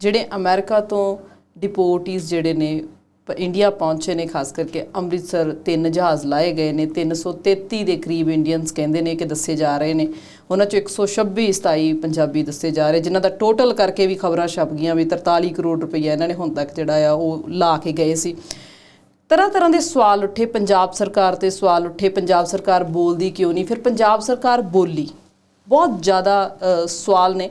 ਜਿਹੜੇ ਅਮਰੀਕਾ ਤੋਂ ਡਿਪੋਰਟੀਜ਼ ਜਿਹੜੇ ਨੇ, ਪ- ਇੰਡੀਆ ਪਹੁੰਚੇ ਨੇ, ਖਾਸ ਕਰਕੇ ਅੰਮ੍ਰਿਤਸਰ ਤਿੰਨ ਜਹਾਜ਼ ਲਾਏ ਗਏ ਨੇ 333 ਦੇ ਕਰੀਬ ਇੰਡੀਅਨਸ ਕਹਿੰਦੇ ਨੇ ਕਿ ਦੱਸੇ ਜਾ ਰਹੇ ਨੇ। ਉਹਨਾਂ ਚੋਂ 126 27 ਪੰਜਾਬੀ ਦੱਸੇ ਜਾ ਰਹੇ, ਜਿਨ੍ਹਾਂ ਦਾ ਟੋਟਲ ਕਰਕੇ ਵੀ ਖਬਰਾਂ ਛਪ ਗਈਆਂ ਵੀ 43 ਕਰੋੜ ਰੁਪਈਆ ਇਹਨਾਂ ਨੇ ਹੁਣ ਤੱਕ ਜਿਹੜਾ ਆ ਉਹ ਲਾ ਕੇ ਗਏ ਸੀ। ਤਰ੍ਹਾਂ ਤਰ੍ਹਾਂ ਦੇ ਸਵਾਲ ਉੱਠੇ, ਪੰਜਾਬ ਸਰਕਾਰ ਤੇ ਸਵਾਲ ਉੱਠੇ, ਪੰਜਾਬ ਸਰਕਾਰ ਬੋਲਦੀ ਕਿਉਂ ਨਹੀਂ? ਫਿਰ ਪੰਜਾਬ ਸਰਕਾਰ ਬੋਲੀ। ਬਹੁਤ ਜ਼ਿਆਦਾ ਸਵਾਲ ਨੇ।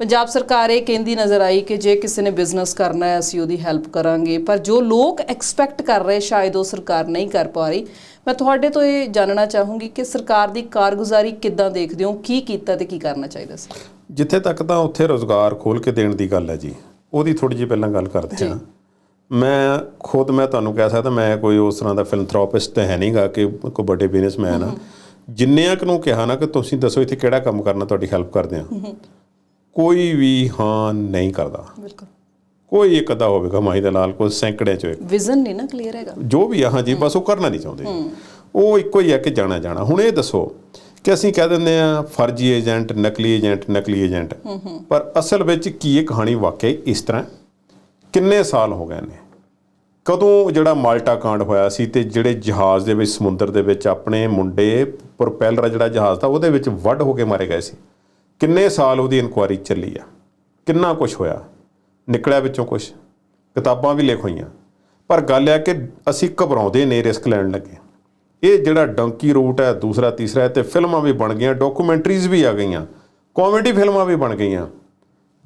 ਪੰਜਾਬ ਸਰਕਾਰ ਇਹ ਕਹਿੰਦੀ ਨਜ਼ਰ ਆਈ ਕਿ ਜੇ ਕਿਸੇ ਨੇ ਬਿਜ਼ਨਸ ਕਰਨਾ ਹੈ ਅਸੀਂ ਉਹਦੀ ਹੈਲਪ ਕਰਾਂਗੇ। ਪਰ ਜੋ ਲੋਕ ਐਕਸਪੈਕਟ ਕਰ ਰਹੇ ਸ਼ਾਇਦ ਉਹ ਸਰਕਾਰ ਨਹੀਂ ਕਰ ਪਾ ਰਹੀ। ਮੈਂ ਤੁਹਾਡੇ ਤੋਂ ਇਹ ਜਾਣਨਾ ਚਾਹੂੰਗੀ ਕਿ ਸਰਕਾਰ ਦੀ ਕਾਰਗੁਜ਼ਾਰੀ ਕਿੱਦਾਂ ਦੇਖਦੇ ਹੋ? ਕੀ ਕੀਤਾ ਤੇ ਕੀ ਕਰਨਾ ਚਾਹੀਦਾ ਸੀ? ਜਿੱਥੇ ਤੱਕ ਤਾਂ ਉੱਥੇ ਰੋਜ਼ਗਾਰ ਖੋਲ ਕੇ ਦੇਣ ਦੀ ਗੱਲ ਹੈ ਜੀ। ਉਹਦੀ ਥੋੜੀ ਜਿਹੀ ਪਹਿਲਾਂ ਗੱਲ ਕਰਦੇ ਹਾਂ। ਮੈਂ ਖੁਦ ਮੈਂ ਤੁਹਾਨੂੰ ਕਹਿ ਸਕਦਾ ਮੈਂ ਕੋਈ ਉਸ ਤਰ੍ਹਾਂ ਦਾ ਫਿਲੈਂਥਰੋਪਿਸਟ ਹੈ ਨਹੀਂਗਾ ਕਿ ਕੋਈ ਵੱਡੇ ਬਿਜ਼ਨਸਮੈਨ ਆ। ਜਿੰਨਿਆਂ ਕੁ ਨੂੰ ਕਿਹਾ ਨਾ ਕਿ ਤੁਸੀਂ ਦੱਸੋ ਇੱਥੇ ਕਿਹੜਾ ਕੰਮ ਕਰਨਾ ਤੁਹਾਡੀ ਹੈਲਪ ਕਰਦੇ ਆ ਕੋਈ ਵੀ ਹਾਂ ਨਹੀਂ ਕਰਦਾ। ਬਿਲਕੁਲ। ਕੋਈ ਇੱਕ ਅੱਧਾ ਹੋਵੇਗਾ ਮਾਈ ਦਾ ਲਾਲ ਕੋਈ ਸੈਂਕੜਿਆਂ ਚੋਂ ਵਿਜ਼ਨ ਨਹੀਂ ਨਾ ਕਲੀਅਰ ਹੈਗਾ। ਜੋ ਵੀ ਆ ਹਾਂਜੀ ਬਸ ਉਹ ਕਰਨਾ ਨਹੀਂ ਚਾਹੁੰਦੇ। ਉਹ ਇੱਕੋ ਹੀ ਆ ਕਿ ਜਾਣਾ ਜਾਣਾ। ਹੁਣ ਇਹ ਦੱਸੋ ਕਿ ਅਸੀਂ ਕਹਿ ਦਿੰਦੇ ਆ ਫਰਜ਼ੀ ਏਜੰਟ ਨਕਲੀ ਏਜੰਟ ਨਕਲੀ ਏਜੰਟ। ਪਰ ਅਸਲ ਵਿੱਚ ਕੀ ਇਹ ਕਹਾਣੀ ਵਾਕਈ ਇਸ ਤਰ੍ਹਾਂ ਹੈ? ਕਿੰਨੇ ਸਾਲ ਹੋ ਗਏ ਨੇ? ਕਦੋਂ ਜਿਹੜਾ ਮਾਲਟਾ ਕਾਂਡ ਹੋਇਆ ਸੀ ਤੇ ਜਿਹੜੇ ਜਹਾਜ਼ ਦੇ ਵਿੱਚ ਸਮੁੰਦਰ ਦੇ ਵਿੱਚ ਆਪਣੇ ਮੁੰਡੇ ਪ੍ਰੋਪੈਲਰ ਜਿਹੜਾ ਜਹਾਜ਼ ਦਾ ਉਹਦੇ ਵਿੱਚ ਵੱਢ ਹੋ ਕੇ ਮਾਰੇ ਗਏ ਸੀ? ਕਿੰਨੇ ਸਾਲ ਉਹਦੀ ਇਨਕੁਆਇਰੀ ਚੱਲੀ ਆ? ਕਿੰਨਾ ਕੁਝ ਹੋਇਆ? ਨਿਕਲਿਆ ਵਿੱਚੋਂ ਕੁਝ ਕਿਤਾਬਾਂ ਵੀ ਲਿਖ ਹੋਈਆਂ। ਪਰ ਗੱਲ ਹੈ ਕਿ ਅਸੀਂ ਘਬਰਾਉਂਦੇ ਨੇ ਰਿਸਕ ਲੈਣ ਲੱਗੇ। ਇਹ ਜਿਹੜਾ ਡੰਕੀ ਰੂਟ ਹੈ, ਦੂਸਰਾ, ਤੀਸਰਾ ਹੈ ਤੇ ਫਿਲਮਾਂ ਵੀ ਬਣ ਗਈਆਂ ਡਾਕੂਮੈਂਟਰੀਜ਼ ਵੀ ਆ ਗਈਆਂ ਕਾਮੇਡੀ ਫਿਲਮਾਂ ਵੀ ਬਣ ਗਈਆਂ।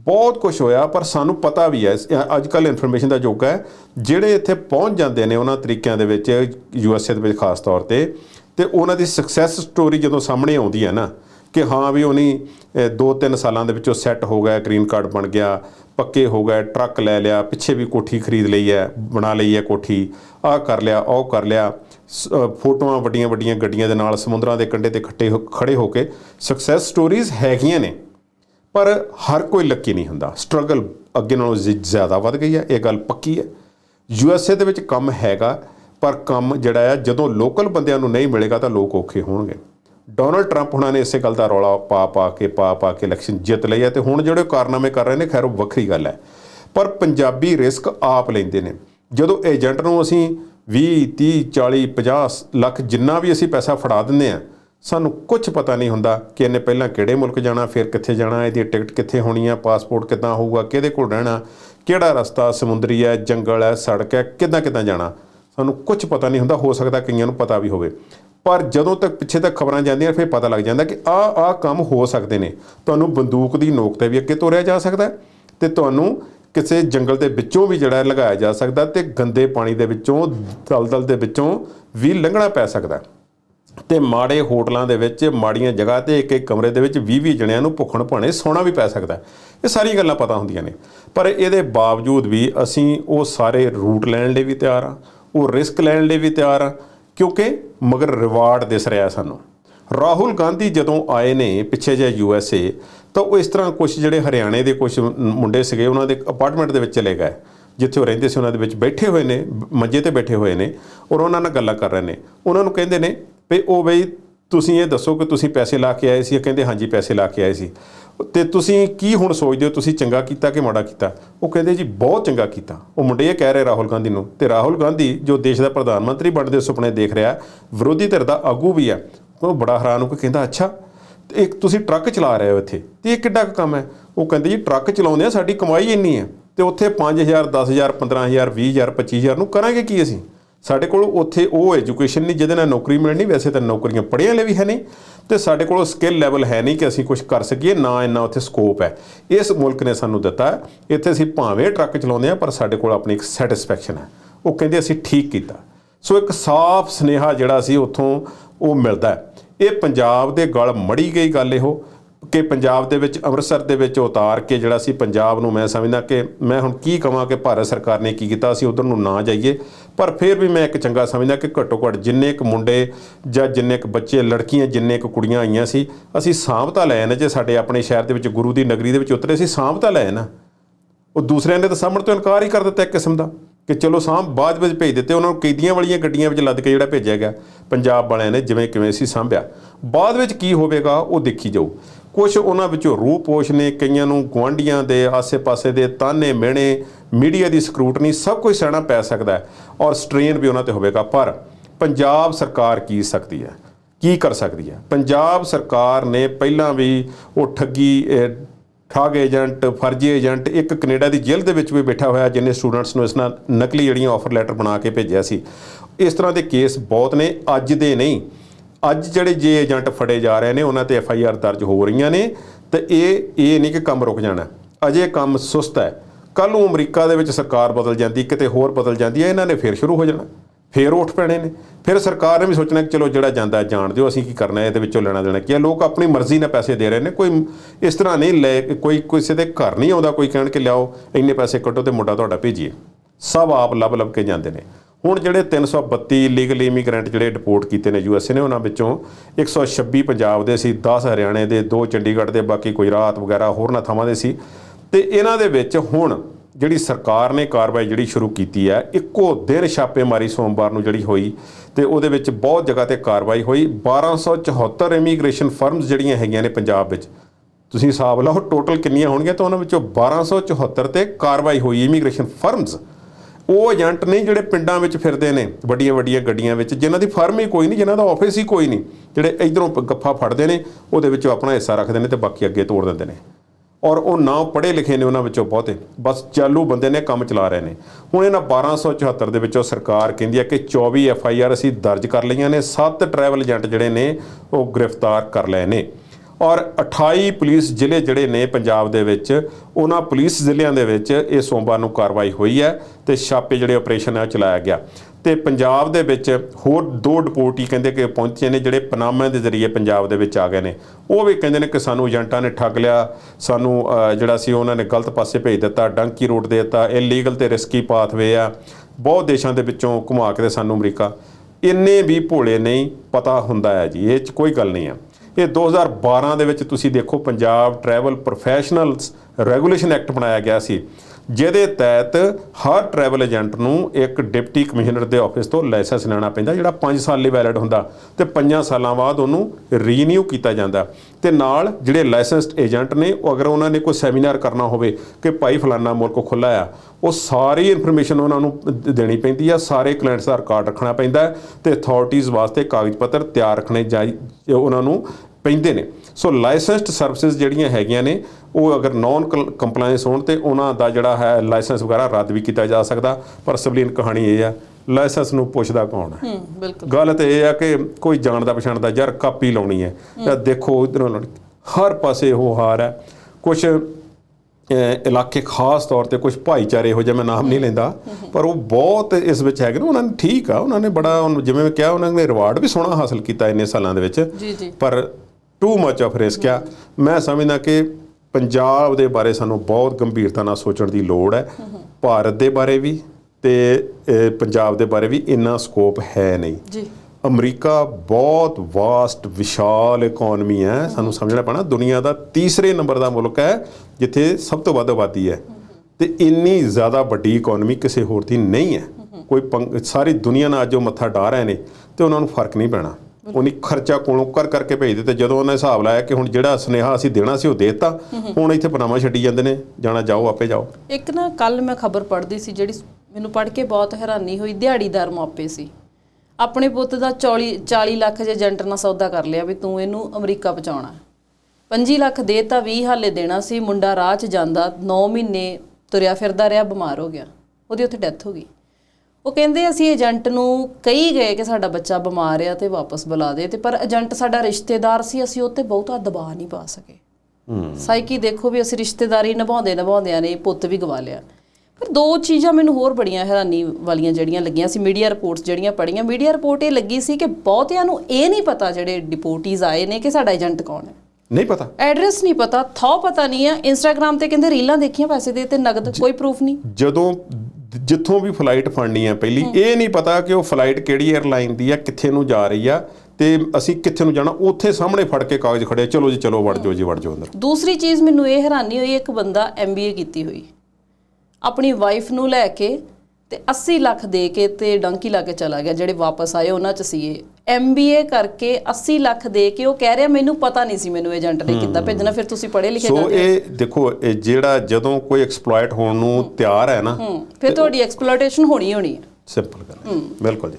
ਬਹੁਤ ਕੁਝ ਹੋਇਆ, ਪਰ ਸਾਨੂੰ ਪਤਾ ਵੀ ਹੈ ਅੱਜ ਕੱਲ ਇਨਫੋਰਮੇਸ਼ਨ ਦਾ ਯੁੱਗ ਹੈ, ਜਿਹੜੇ ਇੱਥੇ ਪਹੁੰਚ ਜਾਂਦੇ ਨੇ ਉਹਨਾਂ ਤਰੀਕਿਆਂ ਦੇ ਵਿੱਚ ਯੂ ਐਸ ਏ ਦੇ ਵਿੱਚ ਖਾਸ ਤੌਰ ਤੇ ਤੇ ਉਹਨਾਂ ਦੀ ਸਕਸੈਸ ਸਟੋਰੀ ਜਦੋਂ ਸਾਹਮਣੇ ਆਉਂਦੀ ਹੈ ਨਾ ਕਿ ਹਾਂ ਵੀ ਉਹਨੀ 2-3 ਸਾਲਾਂ ਦੇ ਵਿੱਚ ਉਹ ਸੈੱਟ ਹੋ ਗਿਆ ਗ੍ਰੀਨ ਕਾਰਡ ਬਣ ਗਿਆ, ਪੱਕੇ ਹੋ ਗਏ ਟਰੱਕ ਲੈ ਲਿਆ, ਪਿੱਛੇ ਵੀ ਕੋਠੀ ਖਰੀਦ ਲਈ ਹੈ, ਬਣਾ ਲਈ ਹੈ ਕੋਠੀ, ਆਹ ਕਰ ਲਿਆ, ਉਹ ਕਰ ਲਿਆ, ਸ- ਫੋਟੋਆਂ ਵੱਡੀਆਂ ਵੱਡੀਆਂ ਗੱਡੀਆਂ ਦੇ ਨਾਲ, ਸਮੁੰਦਰਾਂ ਦੇ ਕੰਢੇ ਤੇ ਖੱਟੇ ਹੋ- ਖੜੇ ਹੋ ਕੇ ਸਕਸੈਸ ਸਟੋਰੀਜ਼ ਹੈਗੀਆਂ ਨੇ, ਪਰ ਹਰ ਕੋਈ ਲੱਕੀ ਨਹੀਂ ਹੁੰਦਾ। ਸਟਰਗਲ ਅੱਗੇ ਨਾਲੋਂ ਜ਼ਿ- ਜ਼ਿਆਦਾ ਵੱਧ ਗਈ ਹੈ, ਇਹ ਗੱਲ ਪੱਕੀ ਹੈ। ਯੂ ਐਸ ਏ ਦੇ ਵਿੱਚ ਕੰਮ ਹੈਗਾ, ਪਰ ਕੰਮ ਜਿਹੜਾ ਹੈ, ਜਦੋਂ ਲੋਕਲ ਬੰਦਿਆਂ ਨੂੰ ਨਹੀਂ ਮਿਲੇਗਾ ਤਾਂ ਲੋਕ ਔਖੇ ਹੋਣਗੇ। ਡੋਨਲਡ ਟਰੰਪ ਹੁਣਾਂ ਨੇ ਇਸੇ ਗੱਲ ਦਾ ਰੌਲਾ ਪਾ ਪਾ ਕੇ, ਪਾ ਪਾ ਕੇ ਇਲੈਕਸ਼ਨ ਜਿੱਤ ਲਈ ਹੈ ਤੇ ਹੁਣ ਜਿਹੜੇ ਕਾਰਨਾਮੇ ਕਰ ਰਹੇ ਨੇ, ਖੈਰ ਉਹ ਵੱਖਰੀ ਗੱਲ ਹੈ। ਪਰ ਪੰਜਾਬੀ ਰਿਸਕ ਆਪ ਲੈਂਦੇ ਨੇ। ਜਦੋਂ ਏਜੰਟ ਨੂੰ ਅਸੀਂ 20 30 40 50 ਲੱਖ ਜਿੰਨਾ ਵੀ ਅਸੀਂ ਪੈਸਾ ਫੜਾ ਦਿੰਦੇ ਆ ਸਾਨੂੰ ਕੁਝ ਪਤਾ ਨਹੀਂ ਹੁੰਦਾ ਕਿ ਇਹਨੇ ਪਹਿਲਾਂ ਕਿਹੜੇ ਮੁਲਕ ਜਾਣਾ, ਫਿਰ ਕਿੱਥੇ ਜਾਣਾ, ਇਹਦੀ ਟਿਕਟ ਕਿੱਥੇ ਹੋਣੀ ਆ, ਪਾਸਪੋਰਟ ਕਿੱਦਾਂ ਹੋਊਗਾ, ਕਿਹਦੇ ਕੋਲ ਰਹਿਣਾ, ਕਿਹੜਾ ਰਸਤਾ ਸਮੁੰਦਰੀ ਹੈ, ਜੰਗਲ ਹੈ, ਸੜਕ ਹੈ ਕਿੱਦਾਂ ਕਿੱਦਾਂ ਜਾਣਾ। ਸਾਨੂੰ ਕੁਝ ਪਤਾ ਨਹੀਂ ਹੁੰਦਾ, ਹੋ ਸਕਦਾ ਕਈਆਂ ਨੂੰ ਪਤਾ ਵੀ ਹੋਵੇ। ਪਰ ਜਦੋਂ ਤੱਕ ਪਿੱਛੇ ਤੱਕ ਖਬਰਾਂ ਜਾਂਦੀਆਂ, ਫਿਰ ਪਤਾ ਲੱਗ ਜਾਂਦਾ ਕਿ ਆਹ ਆਹ ਕੰਮ ਹੋ ਸਕਦੇ ਨੇ। ਤੁਹਾਨੂੰ ਬੰਦੂਕ ਦੀ ਨੋਕ ਤੇ ਵੀ ਅੱਗੇ ਤੋਰਿਆ ਜਾ ਸਕਦਾ ਹੈ ਤੇ ਤੁਹਾਨੂੰ ਕਿਸੇ ਜੰਗਲ ਦੇ ਵਿੱਚੋਂ ਵੀ ਜਿਹੜਾ ਲਗਾਇਆ ਜਾ ਸਕਦਾ ਤੇ ਗੰਦੇ ਪਾਣੀ ਦੇ ਵਿੱਚੋਂ, ਦਲਦਲ ਦੇ ਵਿੱਚੋਂ ਵੀ ਲੰਘਣਾ ਪੈ ਸਕਦਾ ਹੈ। ਤੇ ਮਾੜੇ ਹੋਟਲਾਂ ਦੇ ਵਿੱਚ, ਮਾੜੀਆਂ ਜਗ੍ਹਾ ਤੇ ਇੱਕ ਇੱਕ ਕਮਰੇ ਦੇ ਵਿੱਚ 20 20 ਜਣਿਆਂ ਨੂੰ ਭੁੱਖਣ ਭਾਣੇ ਸੌਣਾ ਵੀ ਪੈ ਸਕਦਾ ਇਹ ਸਾਰੀਆਂ ਗੱਲਾਂ ਪਤਾ ਹੁੰਦੀਆਂ ਨੇ। ਪਰ ਇਹਦੇ ਬਾਵਜੂਦ ਵੀ ਅਸੀਂ ਉਹ ਸਾਰੇ ਰੂਟ ਲੈਣ ਲਈ ਵੀ ਤਿਆਰ ਆ ਉਹ ਰਿਸਕ ਲੈਣ ਲਈ ਵੀ ਤਿਆਰ ਆ ਕਿਉਂਕਿ ਮਗਰ ਰਿਵਾਰਡ ਦਿਸ ਰਿਹਾ ਸਾਨੂੰ। ਰਾਹੁਲ ਗਾਂਧੀ ਜਦੋਂ ਆਏ ਨੇ ਪਿੱਛੇ ਜੇ ਯੂ ਐਸ ਏ, ਤਾਂ ਉਹ ਇਸ ਤਰ੍ਹਾਂ ਕੁਝ ਜਿਹੜੇ ਹਰਿਆਣੇ ਦੇ ਕੁਝ ਮੁੰਡੇ ਸੀਗੇ, ਉਹਨਾਂ ਦੇ ਅਪਾਰਟਮੈਂਟ ਦੇ ਵਿੱਚ ਚਲੇ ਗਏ। ਜਿੱਥੇ ਉਹ ਰਹਿੰਦੇ ਸੀ, ਉਹਨਾਂ ਦੇ ਵਿੱਚ ਬੈਠੇ ਹੋਏ ਨੇ, ਮੰਜੇ ਤੇ ਬੈਠੇ ਹੋਏ ਨੇ, ਔਰ ਉਹਨਾਂ ਨਾਲ ਗੱਲਾਂ ਕਰ ਰਹੇ ਨੇ। ਉਹਨਾਂ ਨੂੰ ਕਹਿੰਦੇ ਨੇ ਵੀ ਉਹ ਬਈ ਤੁਸੀਂ ਇਹ ਦੱਸੋ ਕਿ ਤੁਸੀਂ ਪੈਸੇ ਲਾ ਕੇ ਆਏ ਸੀ, ਇਹ ਕਹਿੰਦੇ, ਹਾਂਜੀ, ਪੈਸੇ ਲਾ ਕੇ ਆਏ ਸੀ। ਤੇ ਤੁਸੀਂ ਕੀ ਹੁਣ ਸੋਚਦੇ ਹੋ? ਤੁਸੀਂ ਚੰਗਾ ਕੀਤਾ ਕਿ ਮਾੜਾ ਕੀਤਾ? ਉਹ ਕਹਿੰਦੇ ਜੀ, ਬਹੁਤ ਚੰਗਾ ਕੀਤਾ। ਉਹ ਮੁੰਡੇ ਇਹ ਕਹਿ ਰਹੇ ਰਾਹੁਲ ਗਾਂਧੀ ਨੂੰ। ਤੇ ਰਾਹੁਲ ਗਾਂਧੀ, ਜੋ ਦੇਸ਼ ਦਾ ਪ੍ਰਧਾਨ ਮੰਤਰੀ ਬਣਨ ਦੇ ਸੁਪਨੇ ਦੇਖ ਰਿਹਾ, ਵਿਰੋਧੀ ਧਿਰ ਦਾ ਆਗੂ ਵੀ ਹੈ ਉਹ ਬੜਾ ਹੈਰਾਨ ਹੋ ਕੇ ਕਹਿੰਦਾ, ਅੱਛਾ, ਤੇ ਇੱਕ ਤੁਸੀਂ ਟਰੱਕ ਚਲਾ ਰਹੇ ਹੋ ਇੱਥੇ, ਤੇ ਇਹ ਕਿੱਡਾ ਕੁ ਕੰਮ ਹੈ? ਉਹ ਕਹਿੰਦੇ ਜੀ, ਟਰੱਕ ਚਲਾਉਂਦੇ ਆ, ਸਾਡੀ ਕਮਾਈ ਇੰਨੀ ਹੈ, ਤੇ ਉੱਥੇ 5000 10000 15000 20000 25000 ਨੂੰ ਕਰਾਂਗੇ ਕੀ ਅਸੀਂ? ਸਾਡੇ ਕੋਲ ਉੱਥੇ ਉਹ ਐਜੂਕੇਸ਼ਨ ਨਹੀਂ, ਜਿਹਦੇ ਨਾਲ ਨੌਕਰੀ ਮਿਲਣੀ, ਵੈਸੇ ਤਾਂ ਨੌਕਰੀਆਂ ਪੜ੍ਹਿਆਂ ਲਈ ਵੀ ਹੈ ਨਹੀਂ, ਤੇ ਸਾਡੇ ਕੋਲ ਸਕਿੱਲ ਲੈਵਲ ਹੈ ਨਹੀਂ ਕਿ ਅਸੀਂ ਕੁਝ ਕਰ ਸਕੀਏ, ਨਾ ਇੰਨਾ ਉੱਥੇ ਸਕੋਪ ਹੈ। ਇਸ ਮੁਲਕ ਨੇ ਸਾਨੂੰ ਦਿੱਤਾ, ਇੱਥੇ ਅਸੀਂ ਭਾਵੇਂ ਟਰੱਕ ਚਲਾਉਂਦੇ ਆ ਪਰ ਸਾਡੇ ਕੋਲ ਆਪਣੀ ਇੱਕ ਸੈਟੀਸਫੈਕਸ਼ਨ ਹੈ। ਉਹ ਕਹਿੰਦੇ ਅਸੀਂ ਠੀਕ ਕੀਤਾ। ਸੋ ਇੱਕ ਸਾਫ਼ ਸੁਨੇਹਾ ਜਿਹੜਾ ਸੀ, ਉੱਥੋਂ ਉਹ ਮਿਲਦਾ ਇਹ ਪੰਜਾਬ ਦੇ ਗਲ ਮੜੀ ਗਈ ਗੱਲ ਇਹੋ। ਕਿ ਪੰਜਾਬ ਦੇ ਵਿੱਚ, ਅੰਮ੍ਰਿਤਸਰ ਦੇ ਵਿੱਚ ਉਤਾਰ ਕੇ ਜਿਹੜਾ ਸੀ ਪੰਜਾਬ ਨੂੰ ਮੈਂ ਸਮਝਦਾ ਕਿ ਮੈਂ ਹੁਣ ਕੀ ਕਹਾਂ ਕਿ ਭਾਰਤ ਸਰਕਾਰ ਨੇ ਕੀ ਕੀਤਾ, ਅਸੀਂ ਉਧਰ ਨੂੰ ਨਾ ਜਾਈਏ। ਪਰ ਫਿਰ ਵੀ ਮੈਂ ਇੱਕ ਚੰਗਾ ਸਮਝਦਾ ਕਿ ਘੱਟੋ ਘੱਟ ਜਿੰਨੇ ਕੁ ਮੁੰਡੇ ਜਾਂ ਜਿੰਨੇ ਕੁ ਬੱਚੇ, ਲੜਕੀਆਂ, ਜਿੰਨੇ ਕੁ ਕੁੜੀਆਂ ਆਈਆਂ ਸੀ, ਅਸੀਂ ਸਾਂਭਤਾ ਲੈ ਨਾ ਜੇ ਸਾਡੇ ਆਪਣੇ ਸ਼ਹਿਰ ਦੇ ਵਿੱਚ ਗੁਰੂ ਦੀ ਨਗਰੀ ਦੇ ਵਿੱਚ ਉਤਰੇ ਸੀ ਸਾਂਭਤਾ ਲੈ ਨਾ ਉਹ ਦੂਸਰਿਆਂ ਨੇ ਤਾਂ ਸਾਂਭਣ ਤੋਂ ਇਨਕਾਰ ਹੀ ਕਰ ਦਿੱਤਾ ਇੱਕ ਕਿਸਮ ਦਾ ਕਿ ਚਲੋ ਸਾਂਭ, ਬਾਅਦ ਵਿੱਚ ਭੇਜ ਦਿੱਤੇ। ਉਹਨਾਂ ਨੂੰ ਕੈਦੀਆਂ ਵਾਲੀਆਂ ਗੱਡੀਆਂ ਵਿੱਚ ਲੱਦ ਕੇ ਜਿਹੜਾ ਭੇਜਿਆ ਗਿਆ, ਪੰਜਾਬ ਵਾਲਿਆਂ ਨੇ ਜਿਵੇਂ ਕਿਵੇਂ ਸੀ ਸਾਂਭਿਆ। ਬਾਅਦ ਵਿੱਚ ਕੀ ਹੋਵੇਗਾ, ਉਹ ਦੇਖੀ ਜਾਊ ਕੁਝ ਉਹਨਾਂ ਵਿੱਚੋਂ ਰੂਪੋਸ਼ ਨੇ ਕਈਆਂ ਨੂੰ ਗੁਆਂਢੀਆਂ ਦੇ ਆਸੇ-ਪਾਸੇ ਦੇ ਤਾਨੇ ਮਿਹਣੇ ਮੀਡੀਆ ਦੀ ਸਕਰੂਟਨੀ ਸਭ ਕੁਝ ਸਹਿਣਾ ਪੈ ਸਕਦਾ ਹੈ ਔਰ ਸਟ੍ਰੇਨ ਵੀ ਉਹਨਾਂ ਤੇ ਹੋਵੇਗਾ ਪਰ ਪੰਜਾਬ ਸਰਕਾਰ ਕੀ ਸਕਦੀ ਹੈ? ਕੀ ਕਰ ਸਕਦੀ ਹੈ? ਪੰਜਾਬ ਸਰਕਾਰ ਨੇ ਪਹਿਲਾਂ ਵੀ ਉਹ ਠੱਗੀ ਅਹ, ਠੱਗ ਏਜੰਟ ਫਰਜ਼ੀ ਏਜੰਟ ਇੱਕ ਕੈਨੇਡਾ ਦੀ ਜੇਲ੍ਹ ਦੇ ਵਿੱਚ ਵੀ ਬੈਠਾ ਹੋਇਆ ਜਿਨੇ ਸਟੂਡੈਂਟਸ ਨੂੰ ਇਸ ਨਾਲ ਨਕਲੀ ਜਿਹੜੀਆਂ ਆਫਰ ਲੈਟਰ ਬਣਾ ਕੇ ਭੇਜਿਆ ਸੀ। ਇਸ ਤਰ੍ਹਾਂ ਦੇ ਕੇਸ ਬਹੁਤ ਨੇ ਅੱਜ ਦੇ ਨਹੀਂ। ਅੱਜ ਜਿਹੜੇ ਜੇ ਏਜੰਟ ਫੜੇ ਜਾ ਰਹੇ ਨੇ, ਉਹਨਾਂ ਤੇ ਐਫ ਆਈ ਆਰ ਦਰਜ ਹੋ ਰਹੀਆਂ ਨੇ ਤੇ ਇਹ ਇਹ ਨਹੀਂ ਕਿ ਕੰਮ ਰੁਕ ਜਾਣਾ। ਅਜੇ ਕੰਮ ਸੁਸਤ ਹੈ। ਕੱਲ ਨੂੰ ਅਮਰੀਕਾ ਦੇ ਵਿੱਚ ਸਰਕਾਰ ਬਦਲ ਜਾਂਦੀ, ਕਿਤੇ ਹੋਰ ਬਦਲ ਜਾਂਦੀ ਹੈ, ਇਹਨਾਂ ਨੇ ਫੇਰ ਸ਼ੁਰੂ ਹੋ ਜਾਣਾ। ਫੇਰ ਉੱਠ ਪੈਣੇ ਨੇ। ਫਿਰ ਸਰਕਾਰ ਨੇ ਵੀ ਸੋਚਣਾ ਕਿ ਚਲੋ ਜਿਹੜਾ ਜਾਂਦਾ ਜਾਣ ਦਿਓ, ਅਸੀਂ ਕੀ ਕਰਨਾ ਹੈ, ਇਹਦੇ ਵਿੱਚੋਂ ਲੈਣਾ ਦੇਣਾ ਕੀ ਹੈ। ਲੋਕ ਆਪਣੀ ਮਰਜ਼ੀ ਨਾਲ ਪੈਸੇ ਦੇ ਰਹੇ ਨੇ। ਕੋਈ ਇਸ ਤਰ੍ਹਾਂ ਨਹੀਂ, ਲੈ, ਕੋਈ ਕਿਸੇ ਦੇ ਘਰ ਨਹੀਂ ਆਉਂਦਾ, ਕੋਈ ਕਹਿਣ ਕਿ ਲਿਆਓ, ਇੰਨੇ ਪੈਸੇ ਕੱਢੋ ਤੇ ਮੁੰਡਾ ਤੁਹਾਡਾ ਭੇਜੀਏ। ਸਭ ਆਪ ਲੱਭ ਲੱਭ ਕੇ ਜਾਂਦੇ ਨੇ। ਹੁਣ ਜਿਹੜੇ 332 ਲੀਗਲ ਇਮੀਗ੍ਰੈਂਟ ਜਿਹੜੇ ਡਿਪੋਰਟ ਕੀਤੇ ਨੇ ਯੂਐਸਏ ਨੇ, ਉਹਨਾਂ ਵਿੱਚੋਂ 126 ਪੰਜਾਬ ਦੇ ਸੀ 10 ਹਰਿਆਣੇ ਦੇ 2 ਚੰਡੀਗੜ੍ਹ ਦੇ, ਬਾਕੀ ਗੁਜਰਾਤ ਵਗੈਰਾ ਹੋਰਨਾਂ ਥਾਵਾਂ ਦੇ ਸੀ। ਤੇ ਇਹਨਾਂ ਦੇ ਵਿੱਚ ਹੁਣ ਜਿਹੜੀ ਸਰਕਾਰ ਨੇ ਕਾਰਵਾਈ ਜਿਹੜੀ ਸ਼ੁਰੂ ਕੀਤੀ ਹੈ, ਇੱਕੋ ਦਿਨ ਛਾਪੇਮਾਰੀ ਸੋਮਵਾਰ ਨੂੰ ਜਿਹੜੀ ਹੋਈ ਤੇ ਉਹਦੇ ਵਿੱਚ ਬਹੁਤ ਜਗ੍ਹਾ ਤੇ ਕਾਰਵਾਈ ਹੋਈ। 1274 ਇਮੀਗ੍ਰੇਸ਼ਨ ਫਰਮਸ ਜਿਹੜੀਆਂ ਹੈਗੀਆਂ ਨੇ ਪੰਜਾਬ ਵਿੱਚ, ਤੁਸੀਂ ਹਿਸਾਬ ਲਾਓ ਟੋਟਲ ਕਿੰਨੀਆਂ ਹੋਣਗੀਆਂ? ਤਾਂ ਉਹਨਾਂ ਵਿੱਚੋਂ 1274 ਤੇ ਕਾਰਵਾਈ ਹੋਈ। ਇਮੀਗ੍ਰੇਸ਼ਨ ਫਰਮਸ ਉਹ ਏਜੰਟ ਨਹੀਂ ਜਿਹੜੇ ਪਿੰਡਾਂ ਵਿੱਚ ਫਿਰਦੇ ਨੇ, ਵੱਡੀਆਂ ਵੱਡੀਆਂ ਗੱਡੀਆਂ ਵਿੱਚ, ਜਿਨ੍ਹਾਂ ਦੀ ਫਰਮ ਹੀ ਕੋਈ ਨਹੀਂ, ਜਿਨ੍ਹਾਂ ਦਾ ਆਫਿਸ ਹੀ ਕੋਈ ਨਹੀਂ, ਜਿਹੜੇ ਇਧਰੋਂ ਗੱਫਾ ਫੜਦੇ ਨੇ, ਉਹਦੇ ਵਿੱਚੋਂ ਆਪਣਾ ਹਿੱਸਾ ਰੱਖਦੇ ਨੇ ਤੇ ਬਾਕੀ ਅੱਗੇ ਤੋੜ ਦਿੰਦੇ ਨੇ। ਔਰ ਉਹ ਨਾ ਪੜ੍ਹੇ ਲਿਖੇ ਨੇ ਉਹਨਾਂ ਵਿੱਚੋਂ ਬਹੁਤੇ, ਬਸ ਚਾਲੂ ਬੰਦੇ ਨੇ ਕੰਮ ਚਲਾ ਰਹੇ ਨੇ। ਹੁਣ ਇਹਨਾਂ 1274 ਦੇ ਵਿੱਚੋਂ ਸਰਕਾਰ ਕਹਿੰਦੀ ਹੈ ਕਿ 24 ਐਫ ਆਈ ਆਰ ਅਸੀਂ ਦਰਜ ਕਰ ਲਈਆਂ ਨੇ 7 ਟਰੈਵਲ ਏਜੰਟ ਜਿਹੜੇ ਨੇ, ਉਹ ਗ੍ਰਿਫਤਾਰ ਕਰ ਲਏ ਨੇ। ਔਰ 28 ਪੁਲਿਸ ਜ਼ਿਲ੍ਹੇ ਜਿਹੜੇ ਨੇ ਪੰਜਾਬ ਦੇ ਵਿੱਚ, ਉਹਨਾਂ ਪੁਲਿਸ ਜ਼ਿਲ੍ਹਿਆਂ ਦੇ ਵਿੱਚ ਇਹ ਸੋਮਵਾਰ ਨੂੰ ਕਾਰਵਾਈ ਹੋਈ ਹੈ ਤੇ ਛਾਪੇ ਜਿਹੜੇ ਆਪਰੇਸ਼ਨ ਹੈ ਉਹ ਚਲਾਇਆ ਗਿਆ। ਤੇ ਪੰਜਾਬ ਦੇ ਵਿੱਚ ਹੋਰ ਦੋ ਡਿਪੋਰਟੀ ਕਹਿੰਦੇ ਕਿ ਪਹੁੰਚੇ ਨੇ ਜਿਹੜੇ ਪਨਾਮਾ ਦੇ ਜ਼ਰੀਏ ਪੰਜਾਬ ਦੇ ਵਿੱਚ ਆ ਗਏ ਨੇ। ਉਹ ਵੀ ਕਹਿੰਦੇ ਨੇ ਕਿ ਸਾਨੂੰ ਏਜੰਟਾਂ ਨੇ ਠੱਗ ਲਿਆ, ਸਾਨੂੰ ਜਿਹੜਾ ਸੀ ਉਹਨਾਂ ਨੇ ਗਲਤ ਪਾਸੇ ਭੇਜ ਦਿੱਤਾ, ਡੰਕੀ ਰੋਡ ਦੇ ਦਿੱਤਾ ਇਲੀਗਲ ਤੇ ਰਿਸਕੀ ਪਾਥਵੇ ਆ। ਬਹੁਤ ਦੇਸ਼ਾਂ ਦੇ ਵਿੱਚੋਂ ਘੁਮਾ ਕੇ ਤੇ ਸਾਨੂੰ ਅਮਰੀਕਾ। ਇੰਨੇ ਵੀ ਭੋਲੇ ਨਹੀਂ, ਪਤਾ ਹੁੰਦਾ ਹੈ ਜੀ, ਇਹ ਚ ਕੋਈ ਗੱਲ ਨਹੀਂ ਆ। ਇਹ 2012 ਦੇ ਵਿੱਚ ਤੁਸੀਂ ਦੇਖੋ Punjab travel professionals regulation act ਬਣਾਇਆ ਗਿਆ ਸੀ, ਜਿਹਦੇ ਤਹਿਤ ਹਰ ਟਰੈਵਲ ਏਜੰਟ ਨੂੰ ਇੱਕ ਡਿਪਟੀ ਕਮਿਸ਼ਨਰ ਦੇ ਆਫਿਸ ਤੋਂ ਲਾਇਸੈਂਸ ਲੈਣਾ ਪੈਂਦਾ, ਜਿਹੜਾ 5 ਸਾਲ ਲਈ ਵੈਲਿਡ ਹੁੰਦਾ ਤੇ 5 ਸਾਲਾਂ ਬਾਅਦ ਉਹਨੂੰ ਰੀਨਿਊ ਕੀਤਾ ਜਾਂਦਾ। ਤੇ ਨਾਲ ਜਿਹੜੇ ਲਾਇਸੈਂਸਡ ਏਜੰਟ ਨੇ, ਉਹ ਅਗਰ ਉਹਨਾਂ ਨੇ ਕੋਈ ਸੈਮੀਨਾਰ ਕਰਨਾ ਹੋਵੇ ਕਿ ਭਾਈ ਫਲਾਨਾ ਮੁਲਕ ਖੁੱਲਾ ਆ, ਉਹ ਸਾਰੀ ਇਨਫੋਰਮੇਸ਼ਨ ਉਹਨਾਂ ਨੂੰ ਦੇਣੀ ਪੈਂਦੀ ਆ, ਸਾਰੇ ਕਲਾਇੰਟਸ ਦਾ ਰਿਕਾਰਡ ਰੱਖਣਾ ਪੈਂਦਾ ਹੈ ਤੇ ਅਥਾਰਟੀਆਂ ਵਾਸਤੇ ਕਾਗਜ਼ ਪੱਤਰ ਤਿਆਰ ਰੱਖਣੇ ਜਾਈ ਉਹਨਾਂ ਨੂੰ ਪੈਂਦੇ ਨੇ। ਸੋ ਲਾਇਸੈਂਸਡ ਸਰਵਿਸਿਜ਼ ਜਿਹੜੀਆਂ ਹੈਗੀਆਂ ਨੇ ਉਹ ਅਗਰ ਨਾਨ ਕੰਪਲਾਈਂਸ ਹੋਣ ਤੇ ਉਹਨਾਂ ਦਾ ਜਿਹੜਾ ਹੈ ਲਾਇਸੈਂਸ ਵਗੈਰਾ ਰੱਦ ਵੀ ਕੀਤਾ ਜਾ ਸਕਦਾ। ਪਰ ਸਬਲੀਨ ਕਹਾਣੀ ਇਹ ਆ ਲਾਇਸੈਂਸ ਨੂੰ ਪੁੱਛਦਾ ਕੌਣ ਹੈ? ਹੂੰ ਬਿਲਕੁਲ। ਗੱਲ ਤੇ ਇਹ ਆ ਕਿ ਕੋਈ ਜਾਣਦਾ ਪਛਾਣਦਾ ਯਾਰ ਕਾਪੀ ਲਾਉਣੀ ਹੈ। ਤਾਂ ਦੇਖੋ ਇਧਰੋਂ ਹਰ ਪਾਸੇ ਉਹ ਹਾਰ ਹੈ। ਕੁਝ ਇਲਾਕੇ ਖਾਸ ਤੌਰ ਤੇ ਕੁਝ ਭਾਈਚਾਰੇ ਇਹੋ ਜਿਹੇ ਮੈਂ ਨਾਮ ਨਹੀਂ ਲੈਂਦਾ ਪਰ ਉਹ ਬਹੁਤ ਇਸ ਵਿੱਚ ਹੈਗੇ ਨੇ। ਉਹਨਾਂ ਨੇ ਠੀਕ ਆ ਉਹਨਾਂ ਨੇ ਬੜਾ ਜਿਵੇਂ ਮੈਂ ਕਿਹਾ ਉਹਨਾਂ ਨੇ ਰਿਵਾਰਡ ਵੀ ਸੋਹਣਾ ਹਾਸਲ ਕੀਤਾ ਇੰਨੇ ਸਾਲਾਂ ਦੇ ਵਿੱਚ। ਜੀ ਜੀ। ਪਰ ਟੂ ਮੱਚ ਆਫ ਰਿਸਕ ਆ। ਮੈਂ ਸਮਝਦਾ ਕਿ ਪੰਜਾਬ ਦੇ ਬਾਰੇ ਸਾਨੂੰ ਬਹੁਤ ਗੰਭੀਰਤਾ ਨਾਲ ਸੋਚਣ ਦੀ ਲੋੜ ਹੈ। ਭਾਰਤ ਦੇ ਬਾਰੇ ਵੀ ਤੇ ਪੰਜਾਬ ਦੇ ਬਾਰੇ ਵੀ ਇੰਨਾ ਸਕੋਪ ਹੈ ਨਹੀਂ। ਜੀ। ਅਮਰੀਕਾ ਬਹੁਤ ਵਾਸਟ ਵਿਸ਼ਾਲ ਇਕਨੋਮੀ ਹੈ। ਸਾਨੂੰ ਸਮਝਣਾ ਪੈਣਾ ਦੁਨੀਆ ਦਾ ਤੀਸਰੇ ਨੰਬਰ ਦਾ ਮੁਲਕ ਹੈ ਜਿੱਥੇ ਸਭ ਤੋਂ ਵੱਧ ਆਬਾਦੀ ਹੈ। ਤੇ ਇੰਨੀ ਜ਼ਿਆਦਾ ਵੱਡੀ ਇਕਨੋਮੀ ਕਿਸੇ ਹੋਰ ਦੀ ਨਹੀਂ ਹੈ। ਕੋਈ ਸਾਰੀ ਦੁਨੀਆ ਨਾਲ ਅੱਜ ਉਹ ਮੱਥਾ ਡਾ ਰਹੇ ਨੇ ਤੇ ਉਹਨਾਂ ਨੂੰ ਫ਼ਰਕ ਨਹੀਂ ਪੈਣਾ। ਉਹਨੀ ਖਰਚਾ ਕੋਲੋਂ ਕਰ ਕਰਕੇ ਭੇਜ ਦਿੱਤੇ, ਜਦੋਂ ਉਹਨਾਂ ਹਿਸਾਬ ਲਾਇਆ ਕਿ ਹੁਣ ਜਿਹੜਾ ਸੁਨੇਹਾ ਅਸੀਂ ਦੇਣਾ ਸੀ ਉਹ ਦੇਤਾ, ਹੁਣ ਇੱਥੇ ਪਨਾਮਾ ਛੱਡੀ ਜਾਂਦੇ ਨੇ, ਜਾਣਾ ਜਾਓ, ਆਪੇ ਜਾਓ। ਇੱਕ ਨਾ ਕੱਲ ਮੈਂ ਖਬਰ ਪੜ੍ਹਦੀ ਸੀ, ਜਿਹੜੀ ਮੈਨੂੰ ਪੜ੍ਹ ਕੇ ਬਹੁਤ ਹੈਰਾਨੀ ਹੋਈ, ਦਿਹਾੜੀਦਾਰ ਮਾਪੇ ਸੀ। ਆਪਣੇ ਪੁੱਤ ਦਾ 40 40 ਲੱਖ ਜੇ ਏਜੰਟ ਨਾਲ ਸੌਦਾ ਕਰ ਲਿਆ ਵੀ ਤੂੰ ਇਹਨੂੰ ਅਮਰੀਕਾ ਪਹੁੰਚਾਉਣਾ। 25 ਲੱਖ ਦੇ ਤਾਂ 20 ਹਾਲੇ ਦੇਣਾ ਸੀ, ਮੁੰਡਾ ਰਾਹ 'ਚ ਜਾਂਦਾ 9 ਮਹੀਨੇ ਤੁਰਿਆ ਫਿਰਦਾ ਰਿਹਾ, ਬਿਮਾਰ ਹੋ ਗਿਆ। ਉਹਦੀ ਉੱਥੇ ਡੈਥ ਹੋ ਗਈ। ਉਹ ਕਹਿੰਦੇ ਅਸੀਂ ਏਜੰਟ ਨੂੰ ਕਹੀ ਗਏ ਕਿ ਸਾਡਾ ਬੱਚਾ ਬਿਮਾਰ ਆ ਤੇ ਵਾਪਸ ਬੁਲਾ ਦੇ ਤੇ ਪਰ ਏਜੰਟ ਸਾਡਾ ਰਿਸ਼ਤੇਦਾਰ ਸੀ ਅਸੀਂ ਉਹ ਤੇ ਬਹੁਤਾ ਦਬਾਅ ਨਹੀਂ ਪਾ ਸਕੇ। ਸਾਈਕੀ ਦੇਖੋ ਵੀ ਅਸੀਂ ਰਿਸ਼ਤੇਦਾਰੀ ਨਿਭਾਉਂਦੇ ਨਿਭਾਉਂਦਿਆਂ ਨੇ ਪੁੱਤ ਵੀ ਗਵਾ ਲਿਆ। ਪਰ ਦੋ ਚੀਜ਼ਾਂ ਮੈਨੂੰ ਹੋਰ ਬੜੀਆਂ ਹੈਰਾਨੀ ਵਾਲੀਆਂ ਜਿਹੜੀਆਂ ਲੱਗੀਆਂ ਸੀ ਮੀਡੀਆ ਰਿਪੋਰਟਸ ਜਿਹੜੀਆਂ ਪੜੀਆਂ ਮੀਡੀਆ ਰਿਪੋਰਟ ਇਹ ਲੱਗੀ ਸੀ ਕਿ ਬਹੁਤਿਆਂ ਨੂੰ ਇਹ ਨਹੀਂ ਪਤਾ ਜਿਹੜੇ ਡਿਪੋਰਟੀਜ਼ ਆਏ ਨੇ ਕਿ ਸਾਡਾ ਏਜੰਟ ਕੌਣ ਹੈ। ਨਹੀਂ ਪਤਾ। ਐਡਰੈਸ ਨਹੀਂ ਪਤਾ ਥੌ ਪਤਾ ਨਹੀਂ ਆ ਇੰਸਟਾਗ੍ਰam ਤੇ ਕਹਿੰਦੇ ਰੀਲਾਂ ਦੇਖੀਆਂ ਪੈਸੇ ਦੇ ਤੇ ਨਗਦ ਕੋਈ ਪ੍ਰੂਫ ਨਹੀਂ। ਜਦੋਂ ਜਿੱਥੋਂ ਵੀ ਫਲਾਈਟ ਫੜਨੀ ਹੈ ਪਹਿਲੀ ਇਹ ਨਹੀਂ ਪਤਾ ਕਿ ਉਹ ਫਲਾਈਟ ਕਿਹੜੀ 에ਅਰਲਾਈਨ ਦੀ ਆ ਕਿੱਥੇ ਨੂੰ ਜਾ ਰਹੀ ਆ ਤੇ ਅਸੀਂ ਕਿੱਥੇ ਨੂੰ ਜਾਣਾ ਉੱਥੇ ਸਾਹਮਣੇ ਫੜ ਕੇ ਕਾਗਜ਼ ਖੜੇ ਚਲੋ ਜੀ ਚਲੋ ਵੜ ਜਾਓ ਜੀ ਵੜ ਜਾਓ ਅੰਦਰ। ਦੂਸਰੀ ਚੀਜ਼ ਮੈਨੂੰ ਇਹ ਹੈਰਾਨੀ ਹੋਈ ਇੱਕ ਬੰਦਾ ਐਮਬੀਏ ਕੀਤੀ ਹੋਈ। ਆਪਣੀ ਵਾਈਫ ਨੂੰ ਲੈ ਕੇ ਤੇ 80 ਲੱਖ ਦੇ ਕੇ ਤੇ ਡੰਕੀ ਲਾ ਕੇ ਚਲਾ ਗਿਆ ਜਿਹੜੇ ਵਾਪਸ ਆਏ ਉਹਨਾਂ ਚ ਸੀ ਇਹ। ਐਮਬੀਏ ਕਰਕੇ 80 ਲੱਖ ਦੇ ਕੇ ਉਹ ਕਹਿ ਰਿਹਾ ਮੈਨੂੰ ਪਤਾ ਨਹੀਂ ਸੀ ਮੈਨੂੰ ਏਜੰਟ ਨੇ ਕਿੱਦਾਂ ਭੇਜਣਾ ਫਿਰ ਤੁਸੀਂ ਪੜ੍ਹੇ ਲਿਖੇ ਸੋ ਇਹ ਦੇਖੋ ਇਹ ਜਿਹੜਾ ਜਦੋਂ ਕੋਈ ਐਕਸਪਲੋਇਟ ਹੋਣ ਨੂੰ ਤਿਆਰ ਹੈ ਨਾ ਫਿਰ ਤੁਹਾਡੀ ਐਕਸਪਲੋਇਟੇਸ਼ਨ ਹੋਣੀ ਹੋਣੀ ਹੈ। ਸਿੰਪਲ ਗੱਲ ਹੈ। ਬਿਲਕੁਲ ਜੀ।